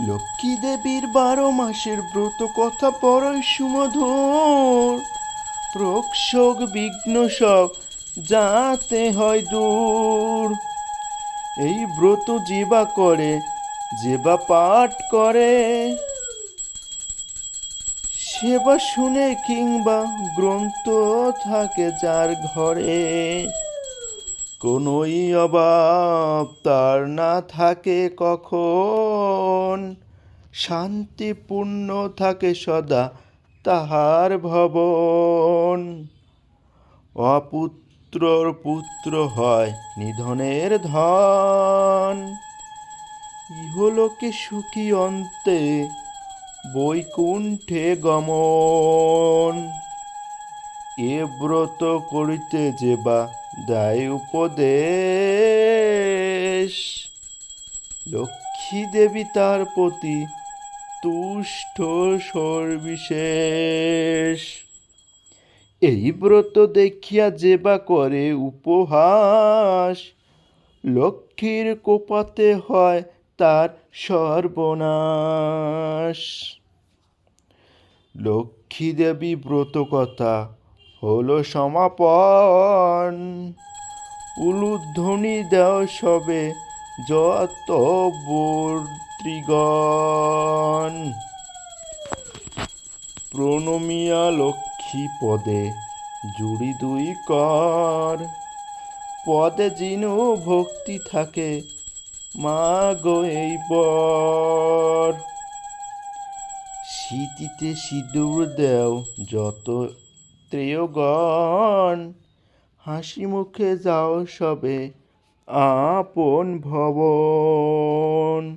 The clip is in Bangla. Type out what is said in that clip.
লক্ষ্মী দেবীর বারো মাসের ব্রত কথা পরই সুমধুর। প্রক্ষোগ বিঘ্ন সব যাতে হয় দূর। এই ব্রত যেবা করে যেবা পাঠ করে সেবা শুনে কিংবা গ্রন্থ থাকে যার ঘরে। কোনোই অভাব তার না থাকে কখন। শান্তিপূর্ণ থাকে সদা তাহার ভবন। অপুত্রর পুত্র হয় নিধনের ধন। ইহলোকে সুখী অন্তে বৈকুণ্ঠে গমন। এ ব্রত করিতে যেবা দায় উপদেশ। লক্ষ্মী দেবী তার প্রতি তুষ্ট সর্বিশেষ। এই ব্রত দেখিয়া যেবা করে উপহাস, লক্ষ্মীর কোপাতে হয় তার সর্বনাশ। লক্ষ্মী দেবী ব্রত কথা হলো সমাপন। উলুধ্বনি দেও সবে যত বর্তৃগণ প্রণমিয়া লক্ষ্মী পদে জুড়ি দুই কর। পদে যিনু ভক্তি থাকে মা গো এই বর শীতিতে সিঁদুর দেও যত ত্রেয়গণ, হাসি মুখে যাও সবে আপন ভবন।